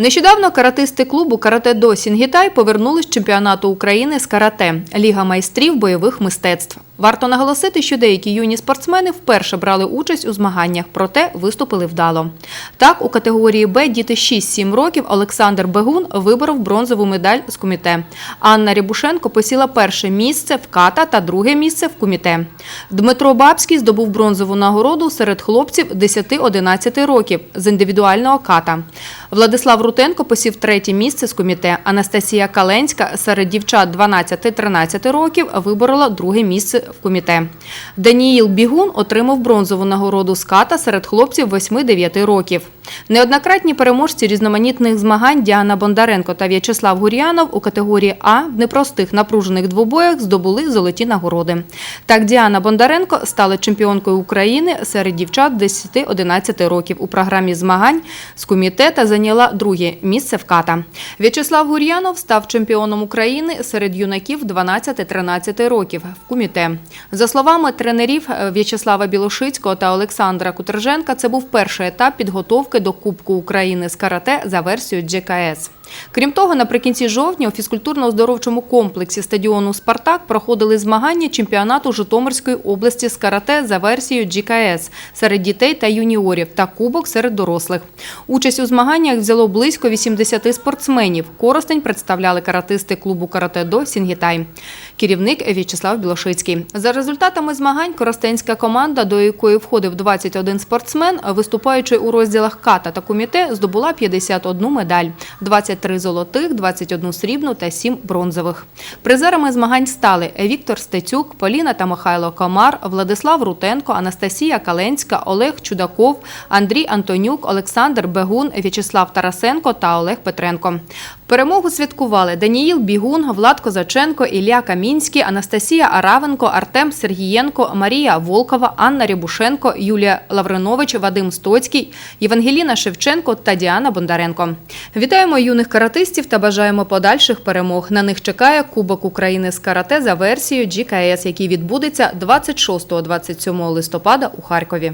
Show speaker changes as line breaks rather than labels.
Нещодавно каратисти клубу Карате до Сінгітай повернулись з чемпіонату України з карате Ліга майстрів бойових мистецтв. Варто наголосити, що деякі юні спортсмени вперше брали участь у змаганнях, проте виступили вдало. Так, у категорії Б діти 6-7 років Олександр Бегун виборов бронзову медаль з куміте. Анна Рябушенко посіла перше місце в ката та друге місце в куміте. Дмитро Бабський здобув бронзову нагороду серед хлопців 10-11 років з індивідуального ката. Владислав Рутенко посів третє місце з куміте. Анастасія Каленська серед дівчат 12-13 років виборола друге місце в куміте. Даніїл Бігун отримав бронзову нагороду з ката серед хлопців 8-9 років. Неоднократні переможці різноманітних змагань Діана Бондаренко та В'ячеслав Гур'янов у категорії А в непростих напружених двобоях здобули золоті нагороди. Так, Діана Бондаренко стала чемпіонкою України серед дівчат 10-11 років у програмі змагань з куміте та зайняла друге місце в ката. В'ячеслав Гур'янов став чемпіоном України серед юнаків 12-13 років в куміте. За словами тренерів е, В'ячеслава Білошицького та Олександра Кутерженка, це був перший етап підготовки до Кубку України з карате за версією GKS. Крім того, наприкінці жовтня у фізкультурно-оздоровчому комплексі стадіону Спартак проходили змагання чемпіонату Житомирської області з карате за версією GKS серед дітей та юніорів та кубок серед дорослих. Участь у змаганнях взяло близько 80 спортсменів. Коростень представляли каратисти клубу карате до Сінгітай. Керівник В'ячеслав Білошицький. За результатами змагань коростенська команда, до якої входив 21 спортсмен, виступаючи у розділах ката та куміте, здобула 51 медаль, 23 золотих, 21 срібну та 7 бронзових. Призерами змагань стали Віктор Стецюк, Поліна та Михайло Комар, Владислав Рутенко, Анастасія Каленська, Олег Чудаков, Андрій Антонюк, Олександр Бегун, В'ячеслав Тарасенко та Олег Петренко. Перемогу святкували Даніїл Бігун, Влад Козаченко, Ілля Камінський, Анастасія Аравенко, Артем Сергієнко, Марія Волкова, Анна Рябушенко, Юлія Лавринович, Вадим Стоцький, Євангеліна Шевченко та Діана Бондаренко. Вітаємо юних каратистів та бажаємо подальших перемог. На них чекає Кубок України з карате за версією GKS, який відбудеться 26-27 листопада у Харкові.